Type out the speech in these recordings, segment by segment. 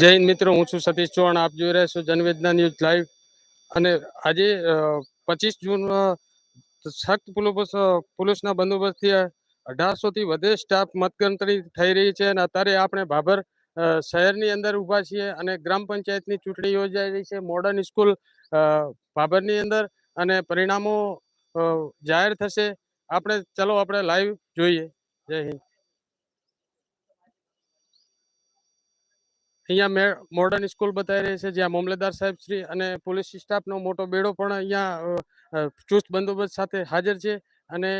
જય હિન્દ મિત્રો, હું છું સતીશ ચૌહાણ. આપ જોઈ રહ્યા છો જનવેદના ન્યૂઝ લાઈવ. અને આજે પચીસ જૂન સખ્ત પોલીસ પોલીસના બંદોબસ્તથી અઢારસોથી વધુ સ્ટાફ મતગણતરી થઈ રહી છે અને અત્યારે આપણે ભાભર શહેરની અંદર ઊભા છીએ અને ગ્રામ પંચાયતની ચૂંટણી યોજાઈ રહી છે. મોડર્ન સ્કૂલ ભાભરની અંદર અને પરિણામો જાહેર થશે. આપણે, ચલો આપણે લાઈવ જોઈએ. જય હિન્દ. અહીંયા મોડર્ન સ્કૂલ બતાવી રહી છે, જ્યાં મામલતદાર સાહેબ શ્રી અને પોલીસ સ્ટાફનો મોટો બેડો પણ અહીંયા ચુસ્ત બંદોબસ્ત સાથે હાજર છે અને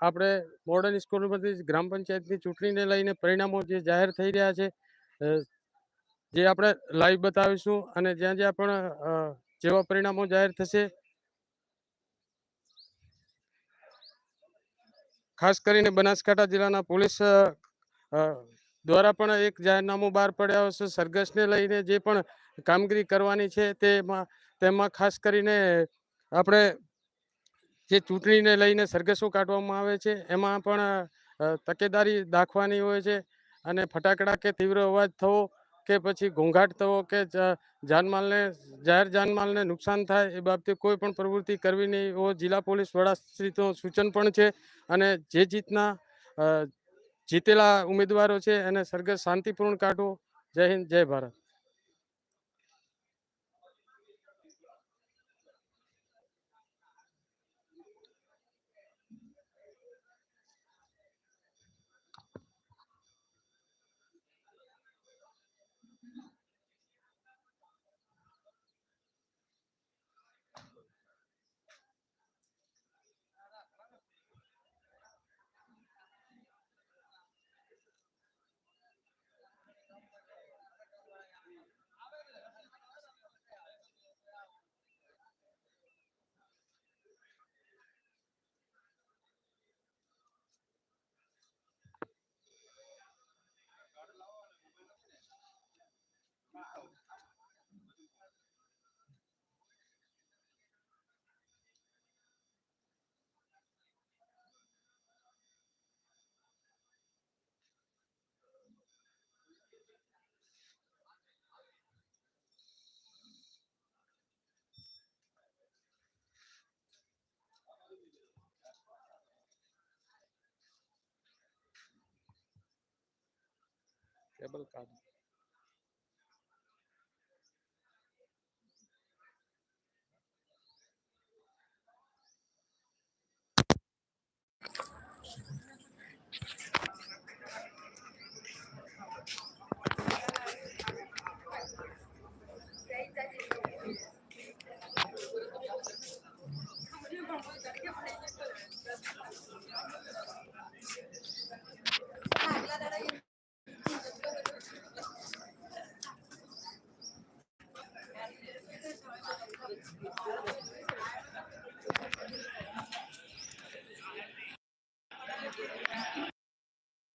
આપણે મોડર્ન સ્કૂલમાંથી ગ્રામ પંચાયતની ચૂંટણીને લઈને પરિણામો જે જાહેર થઈ રહ્યા છે જે આપણે લાઈવ બતાવીશું અને જ્યાં જ્યાં પણ જેવા પરિણામો જાહેર થશે. ખાસ કરીને બનાસકાંઠા જિલ્લાના પોલીસ દ્વારા પણ એક જાહેરનામું બહાર પડ્યા છે સરઘસને લઈને જે પણ કામગીરી કરવાની છે તેમાં તેમાં ખાસ કરીને આપણે જે ચૂંટણીને લઈને સરઘસો કાઢવામાં આવે છે, એમાં પણ તકેદારી દાખવાની હોય છે અને ફટાકડા કે તીવ્ર અવાજ થવો કે પછી ઘોંઘાટ થવો કે જાનમાલને, જાહેર જાનમાલને નુકસાન થાય એ બાબતે કોઈ પણ પ્રવૃત્તિ કરવી નહીં. એવો જિલ્લા પોલીસ વડા સૂચન પણ છે અને જે જીતના જીતેલા ઉમેદવારો છે. એને સરઘસ શાંતિપૂર્ણ કાઢવો જય હિન્દ જય ભારત. é bancado.